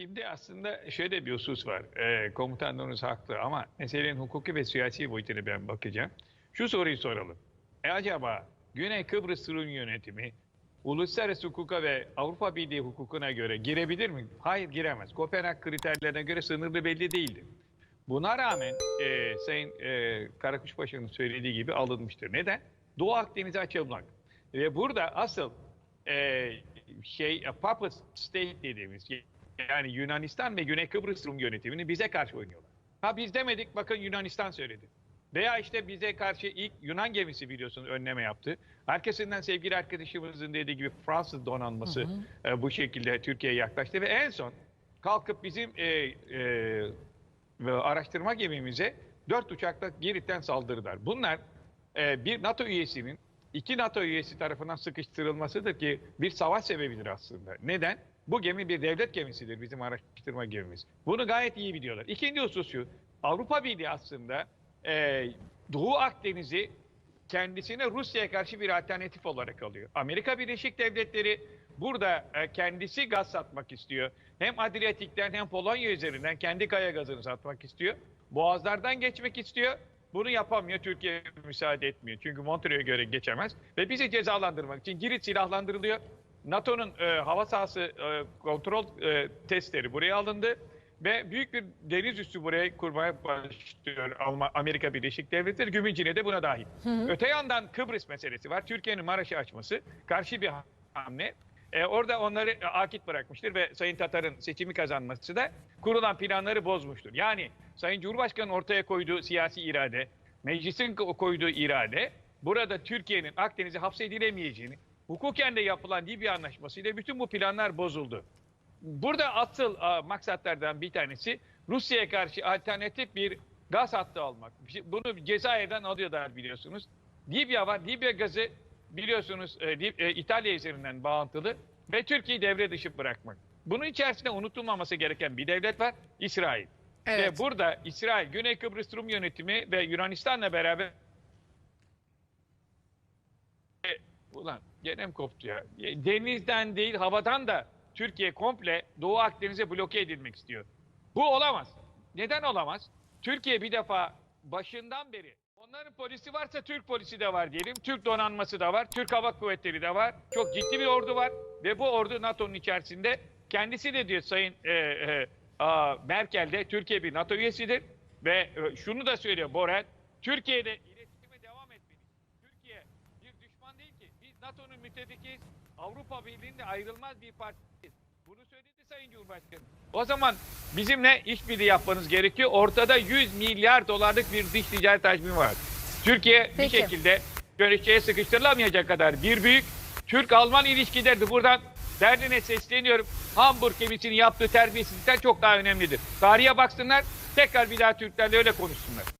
Şimdi aslında şöyle bir husus var. Ee, komutanlarınız haklı ama meselenin hukuki ve siyasi boyutuna ben bakacağım. Şu soruyu soralım. E acaba Güney Kıbrıs Rum yönetimi uluslararası hukuka ve Avrupa Birliği hukukuna göre girebilir mi? Hayır giremez. Kopenhag kriterlerine göre sınırlı belli değildi. Buna rağmen e, Sayın e, Karakuşbaşı'nın söylediği gibi alınmıştır. Neden? Doğu Akdeniz'e açılmak. Ve burada asıl e, şey a puppet state dediğimiz yani Yunanistan ve Güney Kıbrıs Rum yönetimini bize karşı oynuyorlar. Ha biz demedik bakın Yunanistan söyledi. Veya işte bize karşı ilk Yunan gemisi biliyorsunuz önleme yaptı. Arkasından sevgili arkadaşımızın dediği gibi Fransız donanması e, bu şekilde Türkiye'ye yaklaştı ve en son kalkıp bizim e, e, araştırma gemimize dört uçakla Girit'ten saldırdılar. Bunlar e, bir NATO üyesinin iki NATO üyesi tarafından sıkıştırılmasıdır ki bir savaş sebebidir aslında. Neden? Bu gemi bir devlet gemisidir bizim araştırma gemimiz. Bunu gayet iyi biliyorlar. İkinci husus şu. Avrupa Birliği aslında e, Doğu Akdeniz'i kendisine Rusya'ya karşı bir alternatif olarak alıyor. Amerika Birleşik Devletleri burada e, kendisi gaz satmak istiyor. Hem Adriyatik'ten hem Polonya üzerinden kendi kaya gazını satmak istiyor. Boğazlardan geçmek istiyor. Bunu yapamıyor. Türkiye müsaade etmiyor. Çünkü Montreux'e göre geçemez. Ve bizi cezalandırmak için Girit silahlandırılıyor. NATO'nun e, hava sahası e, kontrol e, testleri buraya alındı. Ve büyük bir deniz üssü buraya kurmaya başlıyor Alman, Amerika Birleşik Devletleri. Gümüncine de buna dahil. Öte yandan Kıbrıs meselesi var. Türkiye'nin Maraş'ı açması karşı bir hamle. E, orada onları e, akit bırakmıştır ve Sayın Tatar'ın seçimi kazanması da kurulan planları bozmuştur. Yani Sayın Cumhurbaşkanı'nın ortaya koyduğu siyasi irade, meclisin ko- koyduğu irade burada Türkiye'nin Akdeniz'e hapsedilemeyeceğini, hukuken de yapılan Libya anlaşmasıyla bütün bu planlar bozuldu. Burada asıl maksatlardan bir tanesi Rusya'ya karşı alternatif bir gaz hattı almak. Bunu Cezayir'den alıyorlar biliyorsunuz. Libya var. Libya gazı biliyorsunuz e, e, İtalya üzerinden bağlantılı ve Türkiye'yi devre dışı bırakmak. Bunun içerisinde unutulmaması gereken bir devlet var. İsrail. Evet. Ve burada İsrail, Güney Kıbrıs Rum yönetimi ve Yunanistan'la beraber E, Ulan gene mi koptu ya? E, Denizden değil havadan da Türkiye komple Doğu Akdeniz'e bloke edilmek istiyor. Bu olamaz. Neden olamaz? Türkiye bir defa başından beri onların polisi varsa Türk polisi de var diyelim. Türk donanması da var. Türk Hava Kuvvetleri de var. Çok ciddi bir ordu var. Ve bu ordu NATO'nun içerisinde. Kendisi de diyor Sayın e, e, a, Merkel de Türkiye bir NATO üyesidir. Ve e, şunu da söylüyor Borrell. Türkiye'de bir değil ki. Biz NATO'nun müttefikiyiz. Avrupa Birliği'nde ayrılmaz bir partiyiz. Bunu söyledi Sayın Cumhurbaşkanı. O zaman bizimle işbirliği yapmanız gerekiyor. Ortada 100 milyar dolarlık bir dış ticaret hacmi var. Türkiye bir Peki. şekilde görüşçeye sıkıştırılamayacak kadar bir büyük Türk-Alman ilişkilerdi. Buradan derdine sesleniyorum. Hamburg gemisinin yaptığı terbiyesizlikten çok daha önemlidir. Tarihe baksınlar. Tekrar bir daha Türklerle öyle konuşsunlar.